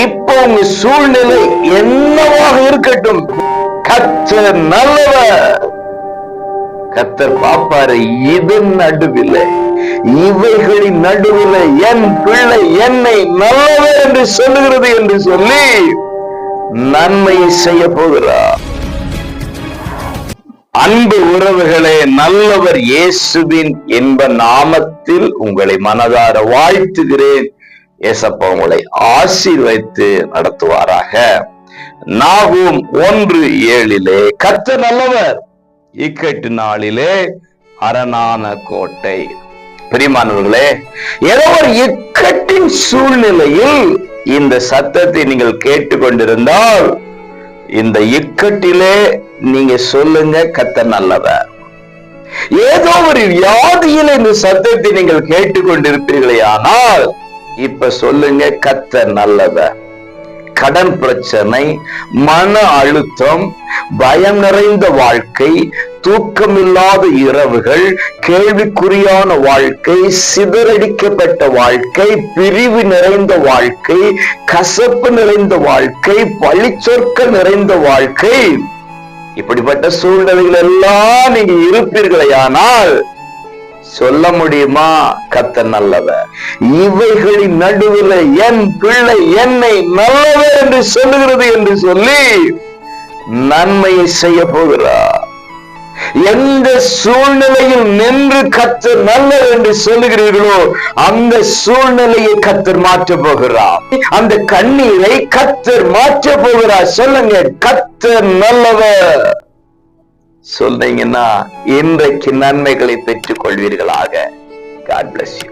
இப்போ உங்க சூழ்நிலை என்னவாக இருக்கட்டும்? கத்தர் நல்லவர். கத்தர் பாப்பாரு இதன் நடுவில் இவைகளின் நடுவில் என் பிள்ளை என்னை நல்லவர் என்று சொல்லுகிறது என்று சொல்லி நன்மையை செய்ய போகிறார். அன்பு உறவுகளே நல்லவர் இயேசுவின் என்ப நாமத்தில் உங்களை மனதார வாழ்த்துகிறேன். ஏசப்பா உங்களை ஆசீர்வைத்து நடத்துவாராக. நாகும் ஒன்று ஏழிலே கத்த நல்லவர். இக்கட்டு நாளிலே அரணான கோட்டை. பிரிமானவர்களே ஏதோ ஒரு இக்கட்டின் சூழ்நிலையில் இந்த சத்தத்தை நீங்கள் கேட்டுக்கொண்டிருந்தால் இந்த இக்கட்டிலே நீங்க சொல்லுங்க கத்த நல்லவர். ஏதோ ஒரு வியாதியில் இந்த சத்தத்தை நீங்கள் கேட்டுக்கொண்டிருப்பீர்களே ஆனால் இப்ப சொல்லுங்க கத்த நல்லத கடன் பிரச்சனை மன அழுத்தம் பயம் நிறைந்த வாழ்க்கை தூக்கமில்லாத இரவுகள் கேள்விக்குறியான வாழ்க்கை சிதறடிக்கப்பட்ட வாழ்க்கை பிரிவு நிறைந்த வாழ்க்கை கசப்பு நிறைந்த வாழ்க்கை பழிச்சொற்க நிறைந்த வாழ்க்கை. இப்படிப்பட்ட சூழ்நிலைகள் எல்லாம் நீங்க இருப்பீர்களேயானால் சொல்ல முடியுமா? கத்த நல்லவர். இவைகளின் நடுவில் என் பிள்ளை என்னை நல்லவர் என்று சொல்லுகிறது என்று சொல்லி நன்மையை செய்ய போகிறார். எந்த சூழ்நிலையில் நின்று கத்தர் நல்லவர் என்று சொல்லுகிறீர்களோ அந்த சூழ்நிலையை கத்தர் மாற்ற போகிறார். அந்த கண்ணீரை கத்தர் மாற்ற போகிறார். சொல்லுங்க கத்தர் நல்லவர். சொன்னீங்கன்னா இன்றைக்கு நன்மைகளை பெற்றுக் கொள்வீர்களாக காட் பிளஸ் யூ